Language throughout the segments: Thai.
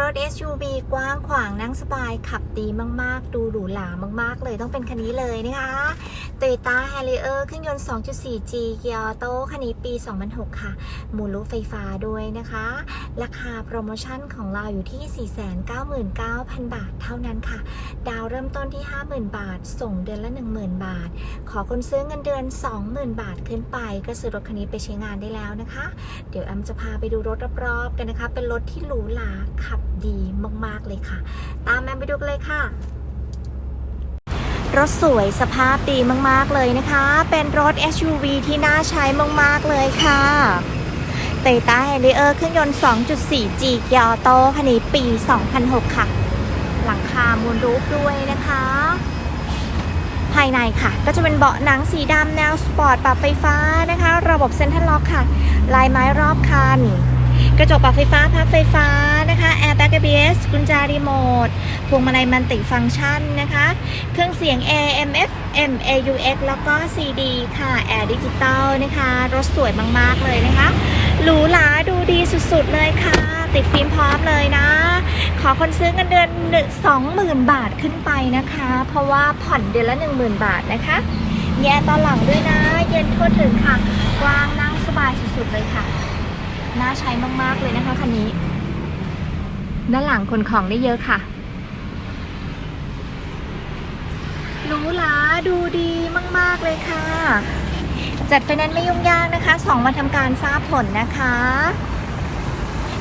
รถ SUV กว้างขวางนั่งสบายขับดีมากๆ ดูหรูหรามากๆ เลยต้องเป็นคันนี้เลยนะคะ Toyota Harrier เครื่องยนต์ 2.4G เกียร์ออโต้คันนี้ปี 2006 ค่ะ หมูลุไฟฟ้าด้วยนะคะ ราคาโปรโมชั่นของเราอยู่ที่ 499,000 บาทเท่านั้นค่ะ ดาวเริ่มต้นที่ 50,000 บาท ส่งเดือนละ 10,000 บาท ขอคนซื้อเงินเดือน 20,000 บาทขึ้นไป ก็ซื้อรถคันนี้ไปใช้งานได้แล้วนะคะ เดี๋ยวแอมจะพาไปดูรถรอบๆกันนะคะ เป็นรถที่หรูหราขับดีมากๆเลยค่ะ ตามแอมไปดูกันเลยค่ะ รถสวยสภาพดีมากๆเลยนะคะ เป็นรถ SUV ที่น่าใช้มากๆเลยค่ะ Toyota Harrier เครื่องยนต์ 2.4G เกียร์ออโต้คันนี้ปี 2006 ค่ะ หลังคามูลรูปด้วยนะคะ ภายในค่ะ ก็จะเป็นเบาะหนังสีดำแนวสปอร์ตปรับไฟฟ้านะคะ ระบบเซ็นทรัลล็อกค่ะ ลายไม้รอบคัน กระจกปรับไฟฟ้าพับไฟฟ้านะคะแอร์แบ็ก ABS กุญแจรีโมทพวงมาลัยมันติฟังก์ชันนะคะ เครื่องเสียง AM FM AUX แล้วก็ CD ค่ะแอร์ดิจิตอลนะคะ รถสวยมาก ๆ เลยนะคะหรูหราดูดีสุด ๆ เลยค่ะ ติดฟิล์มพร้อมเลยนะ ขอคนซื้อเงินเดือนสองหมื่นบาทขึ้นไปนะคะ เพราะว่าผ่อนเดือนละ10,000บาทนะคะแย่ตอนหลังด้วยนะ เย็นทั่วถึงค่ะ กว้างนั่งสบายสุด ๆ เลยค่ะ น่าใช้มากๆเลยนะคะคันนี้ ด้านหลังขนของได้เยอะค่ะหรูหราดูดีมาก ๆ เลยค่ะ จัดไฟแนนซ์ไม่ยุ่งยากนะคะ 2 วันทำการทราบผลนะคะ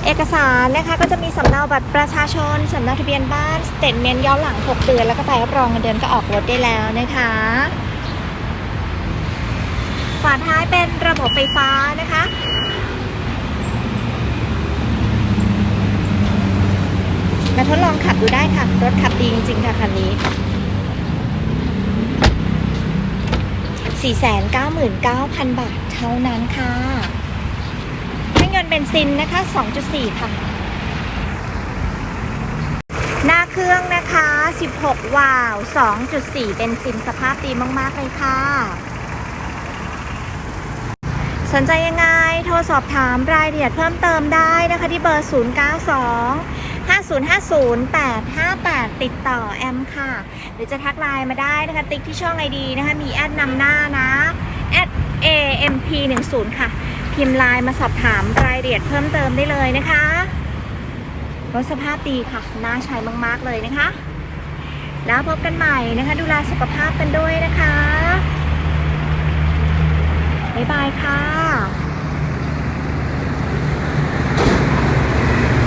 เอกสารนะคะก็จะมีสำเนาบัตรประชาชนสำเนาทะเบียนบ้านสเตทเมนต์ย้อนหลัง 6 เดือน แล้วก็ใบรับรองเงินเดือนก็ออกรถได้แล้วนะคะฝาท้ายเป็นระบบไฟฟ้านะคะ มา ทดลองขับดูได้ค่ะ รถขับดีจริงๆค่ะคันนี้ 499,000 บาทเท่านั้นค่ะเครื่องยนต์เบนซินนะคะ 2.4 ค่ะ หน้าเครื่องนะคะ 16 วาล์ว2.4 เบนซินสภาพดีมาก ๆ เลยค่ะสนใจยังไง โทรสอบถามรายละเอียดเพิ่มเติมได้นะคะที่เบอร์ 092 5050 858ติดต่อแอมค่ะ หรือจะทักไลน์มาได้นะคะ ติ๊กที่ช่องไอดีนะคะ มีแอดนำหน้านะ amp10 ค่ะ พิมพ์ไลน์มาสอบถามรายละเอียดเพิ่มเติมได้เลยนะคะรถสภาพดีค่ะ น่าใช้มากๆเลยนะคะ แล้วพบกันใหม่นะคะ ดูแลสุขภาพกันด้วยนะคะ บ๊ายบายค่ะ